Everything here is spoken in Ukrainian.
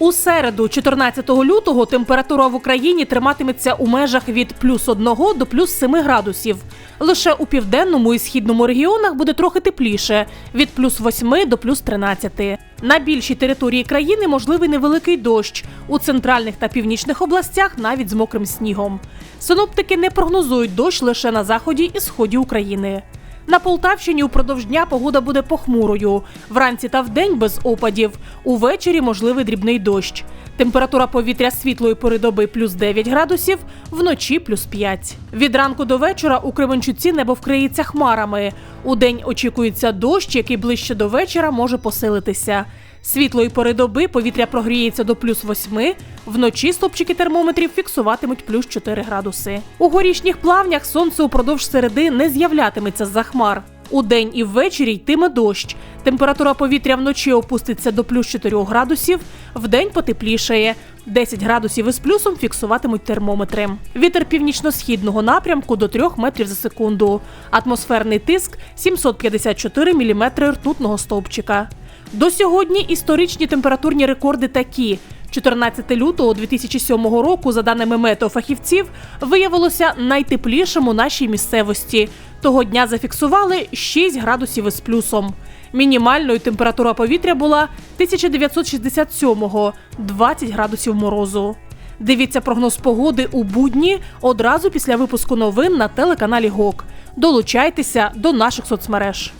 У середу, 14 лютого, температура в Україні триматиметься у межах від плюс 1 до плюс 7 градусів. Лише у південному і східному регіонах буде трохи тепліше від плюс 8 до плюс 13. На більшій території країни можливий невеликий дощ. У центральних та північних областях навіть з мокрим снігом. Синоптики не прогнозують дощ лише на заході і сході України. На Полтавщині упродовж дня погода буде похмурою. Вранці та вдень без опадів. Увечері можливий дрібний дощ. Температура повітря світлої пори доби плюс 9 градусів, вночі плюс 5. Від ранку до вечора у Кременчуці небо вкриється хмарами. У день очікується дощ, який ближче до вечора може посилитися. Світлої пори доби повітря прогріється до плюс 8, вночі стопчики термометрів фіксуватимуть плюс 4 градуси. У горішніх плавнях сонце упродовж середи не з'являтиметься з-за хмар. У день і ввечері йтиме дощ. Температура повітря вночі опуститься до плюс 4 градусів, вдень потеплішає. 10 градусів із плюсом фіксуватимуть термометри. Вітер північно-східного напрямку до 3 метрів за секунду. Атмосферний тиск 754 міліметри ртутного стовпчика. До сьогодні історичні температурні рекорди такі. 14 лютого 2007 року, за даними метеофахівців, виявилося найтеплішим у нашій місцевості. Того дня зафіксували 6 градусів із плюсом. Мінімальною температура повітря була 1967-го – 20 градусів морозу. Дивіться прогноз погоди у будні одразу після випуску новин на телеканалі ГОК. Долучайтеся до наших соцмереж.